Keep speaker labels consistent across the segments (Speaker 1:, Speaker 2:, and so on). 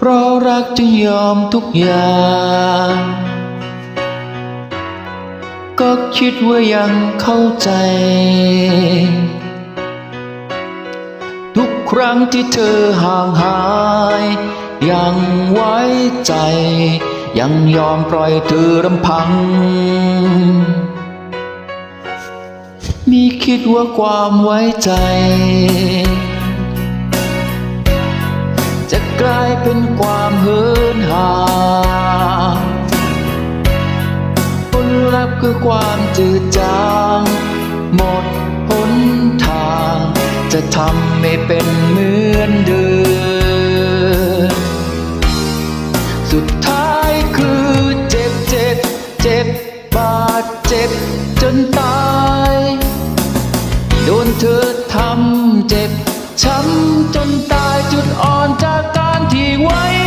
Speaker 1: พราะรักจึงยอมทุกอย่าง ก็คิดว่ายังเข้าใจ ทุกครั้งที่เธอห่างหาย ยังไว้ใจ ยังยอมปล่อยเธอรำพัง มีคิดว่าความไว้ใจ กลายเป็นความเหินห่างผลลัพธ์คือความจืดจางหมดหนทาง จะทำไม่เป็นเหมือนเดิมสุดท้ายคือเจ็บเจ็บเจ็บบาดเจ็บจนตาย โดนเธอทำเจ็บ ช้ำจนตายจุดอ่อนจากการที่ไว้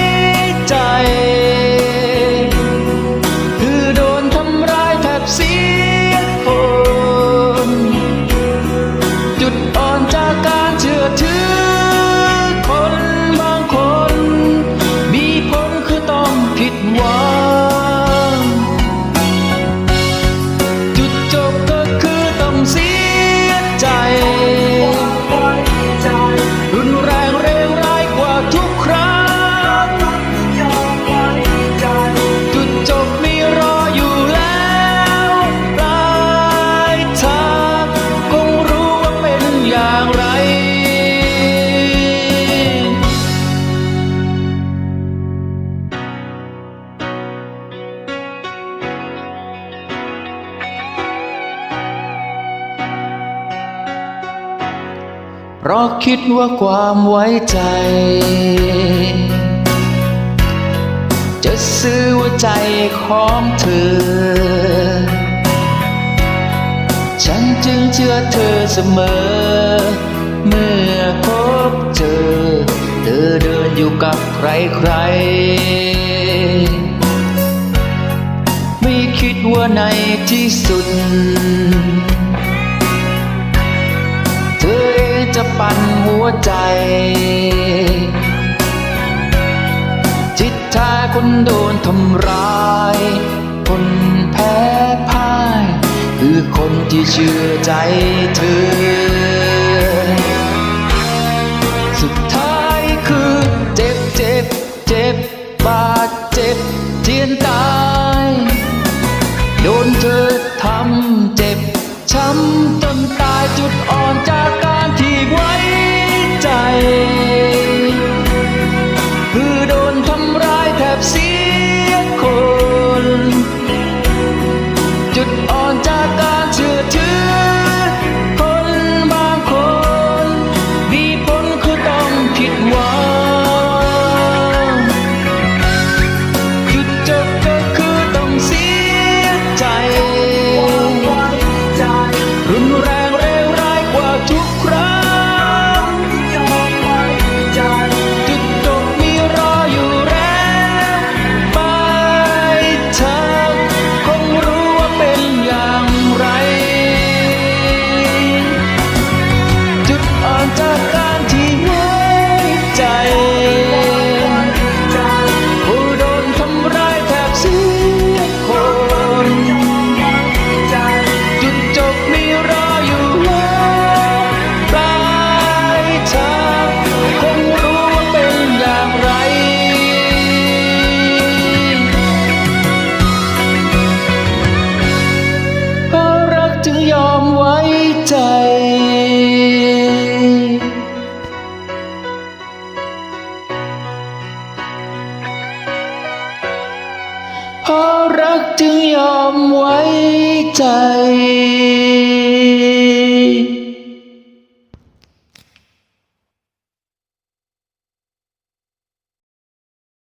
Speaker 1: เพราะคิดว่าความไว้ใจ จะซื้อหัวใจของเธอ ฉันจึงเชื่อเธอเสมอ เมื่อพบเจอเธอเดินอยู่กับใครใครไม่คิดว่าในที่สุด จะปั่นหัวใจ จิตทายคนโดนทำร้าย คนแพ้พ่าย คือคนที่เชื่อใจเธอ สุดท้ายคือเจ็บเจ็บเจ็บบาดเจ็บเจียนตา เพราะรักจึงยอมไว้ใจ